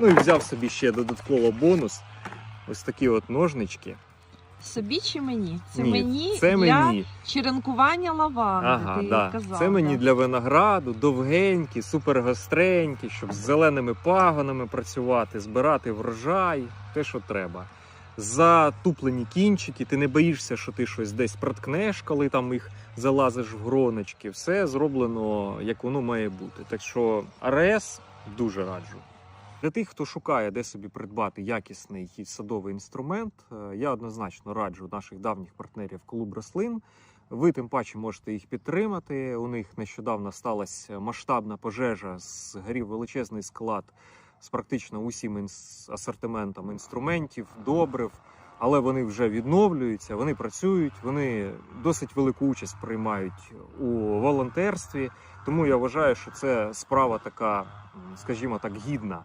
Ну і взяв собі ще додатково бонус. Ось такі от ножнички. Собі чи мені? Це Ні, мені це для мені. черенкування лаванди. Ага, ти да. казав, Це мені для винограду, довгенькі, супергостренькі, щоб з зеленими пагонами працювати, збирати врожай, те, що треба. Затуплені кінчики, ти не боїшся, що ти щось десь проткнеш, коли там їх залазиш в гроночки. Все зроблено, як воно має бути. Так що АРС дуже раджу. Для тих, хто шукає, де собі придбати якісний садовий інструмент, е, я однозначно раджу наших давніх партнерів клуб рослин. Ви тим паче можете їх підтримати. У них нещодавно сталася масштабна пожежа, згорів величезний склад з практично усім асортиментом інструментів, добрив. Але вони вже відновлюються, вони працюють, вони досить велику участь приймають у волонтерстві. Тому я вважаю, що це справа така, скажімо так, гідна.